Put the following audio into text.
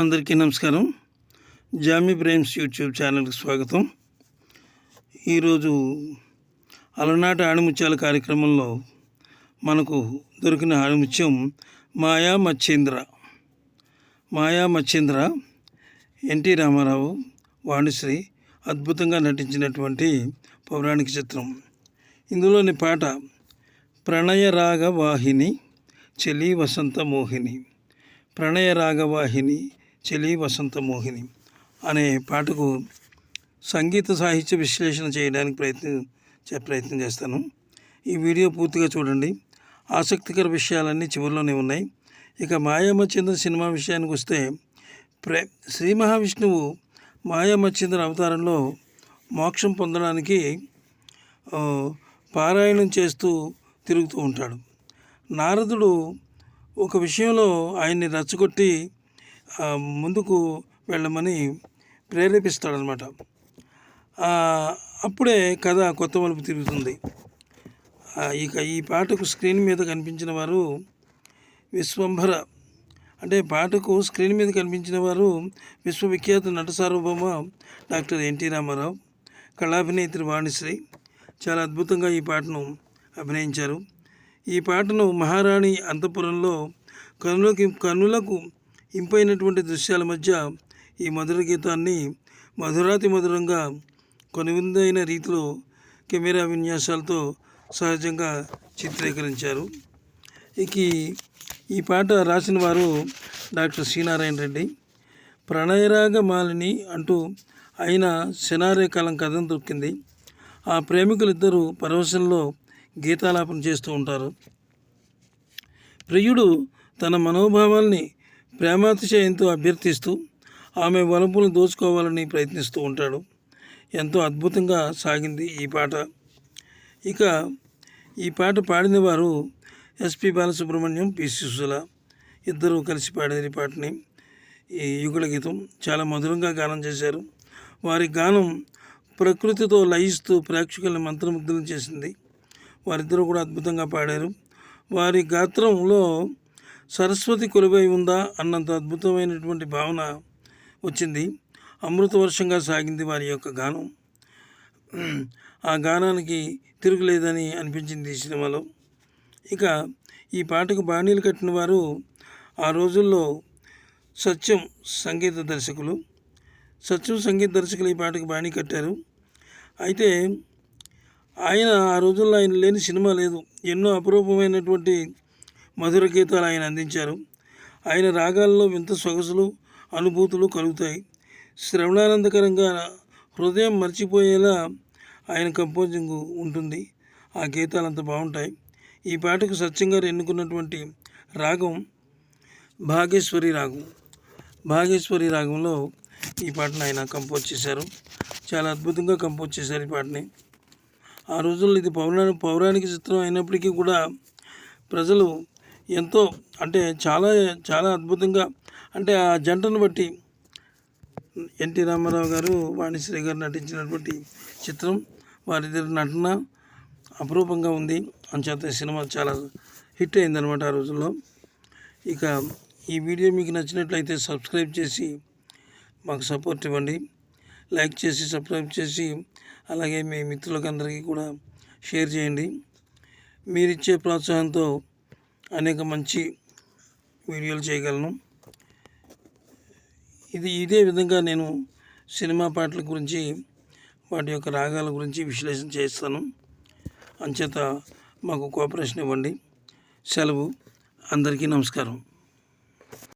అందరికీ నమస్కారం. Jamie బ్రేమ్స్ YouTube ఛానల్కి స్వాగతం. ఈరోజు అలనాటి ఆణిముత్యాల కార్యక్రమంలో మనకు దొరికిన ఆణిముత్యం మాయా మచ్చేంద్ర. మాయా మచ్చేంద్ర ఎన్టీ రామారావు వాణిశ్రీ అద్భుతంగా నటించినటువంటి పౌరాణిక చిత్రం. ఇందులోని పాట ప్రణయరాగ వాహిని చెలి వసంత మోహిని. ప్రణయరాగవాహిని చెలి వసంత మోహిని అనే పాటకు సంగీత సాహిత్య విశ్లేషణ చేయడానికి ప్రయత్నం చే- ప్రయత్నం చేస్తాను. ఈ వీడియో పూర్తిగా చూడండి. ఆసక్తికర విషయాలన్నీ చివరిలోనే ఉన్నాయి. ఇక మాయామచ్చింద్ర సినిమా విషయానికి వస్తే ప్రే శ్రీ మహావిష్ణువు మాయామచ్చింద్ర అవతారంలో మోక్షం పొందడానికి పారాయణం చేస్తూ తిరుగుతూ ఉంటాడు. నారదుడు ఒక విషయంలో ఆయన్ని రచ్చగొట్టి ముందుకు వెళ్ళమని ప్రేరేపిస్తాడనమాట. అప్పుడే కథ కొత్త మలుపు తిరుగుతుంది. ఇక ఈ పాటకు స్క్రీన్ మీద కనిపించిన వారు విశ్వంభర. అంటే పాటకు స్క్రీన్ మీద కనిపించిన వారు విశ్వవిఖ్యాత నట సార్వభౌమ డాక్టర్ ఎన్టీ రామారావు కళాభినేత్రి వాణిశ్రీ. చాలా అద్భుతంగా ఈ పాటను అభినయించారు. ఈ పాటను మహారాణి అంతపురంలో కనులకి కనులకు ఇంపైనటువంటి దృశ్యాల మధ్య ఈ మధుర గీతాన్ని మధురాతి మధురంగా కొనువిందైన రీతిలో కెమెరా విన్యాసాలతో సహజంగా చిత్రీకరించారు. ఇక ఈ- పాట రాసిన వారు డాక్టర్ శ్రీనారాయణ రెడ్డి. ప్రణయరాగ మాలిని అంటూ ఆయన శనారే కాలం కథను దొరికింది ఆ ప్రేమికులిద్దరూ పరవశంలో గీతాలాపన చేస్తూ ఉంటారు. ప్రియుడు తన మనోభావాల్ని ప్రేమాతిశయంతో అభ్యర్థిస్తూ ఆమె వలపులను దోచుకోవాలని ప్రయత్నిస్తూ ఉంటాడు. ఎంతో అద్భుతంగా సాగింది ఈ పాట. ఇక ఈ పాట పాడిన వారు ఎస్పి బాలసుబ్రహ్మణ్యం పి సుశీల ఇద్దరు కలిసి పాడారు ఈ పాటని ఈ యుగుల గీతం చాలా మధురంగా గానం చేశారు. వారి గానం ప్రకృతితో లయిస్తూ ప్రేక్షకుల్ని మంత్రముగ్ధులను చేసింది. వారిద్దరూ కూడా అద్భుతంగా పాడారు. వారి గాత్రంలో సరస్వతి కొలువై ఉందా అన్నంత అద్భుతమైనటువంటి భావన వచ్చింది. అమృత వర్షంగా సాగింది వారి యొక్క గానం. ఆ గానానికి తిరుగులేదని అనిపించింది ఈ సినిమాలో. ఇక ఈ పాటకు బాణీలు కట్టిన వారు ఆ రోజుల్లో సత్యం సంగీత దర్శకులు. సత్యం సంగీత దర్శకులు ఈ పాటకు బాణీ కట్టారు. అయితే ఆయన ఆ రోజుల్లో ఆయన లేని సినిమా లేదు. ఎన్నో అపురూపమైనటువంటి మధుర గీతాలు ఆయన అందించారు. ఆయన రాగాల్లో వింత సొగసులు అనుభూతులు కలుగుతాయి. శ్రవణానందకరంగా హృదయం మర్చిపోయేలా ఆయన కంపోజింగ్ ఉంటుంది. ఆ గీతాలు అంత బాగుంటాయి. ఈ పాటకు సత్యంగారు ఎన్నుకున్నటువంటి రాగం భాగేశ్వరి రాగం. భాగేశ్వరి రాగంలో ఈ పాటను ఆయన కంపోజ్ చేశారు. చాలా అద్భుతంగా కంపోజ్ చేశారు ఈ పాటని. ఆ రోజుల్లో ఇది పౌరాణిక పౌరాణిక చిత్రం అయినప్పటికీ కూడా ప్రజలు ఎంతో అంటే చాలా చాలా అద్భుతంగా అంటే ఆ జంటను బట్టి ఎన్టీ రామారావు గారు వాణిశ్రీ గారు నటించినటువంటి చిత్రం వారిద్దరి నటన అపురూపంగా ఉంది. అంచేత సినిమా చాలా హిట్ అయిందనమాట ఆ రోజుల్లో. ఇక ఈ వీడియో మీకు నచ్చినట్లయితే సబ్స్క్రైబ్ చేసి మాకు సపోర్ట్ ఇవ్వండి. లైక్ చేసి సబ్స్క్రైబ్ చేసి అలాగే మీ మిత్రులకు అందరికీ కూడా షేర్ చేయండి. మీరిచ్చే ప్రోత్సాహంతో అనేక మంచి వీడియోలు చేయగలను. ఇది ఇదే విధంగా నేను సినిమా పాటల గురించి వాటి యొక్క రాగాల గురించి విశ్లేషణ చేస్తాను. అంచేత మాకు కోఆపరేషన్ ఇవ్వండి. సెలవు. అందరికీ నమస్కారం.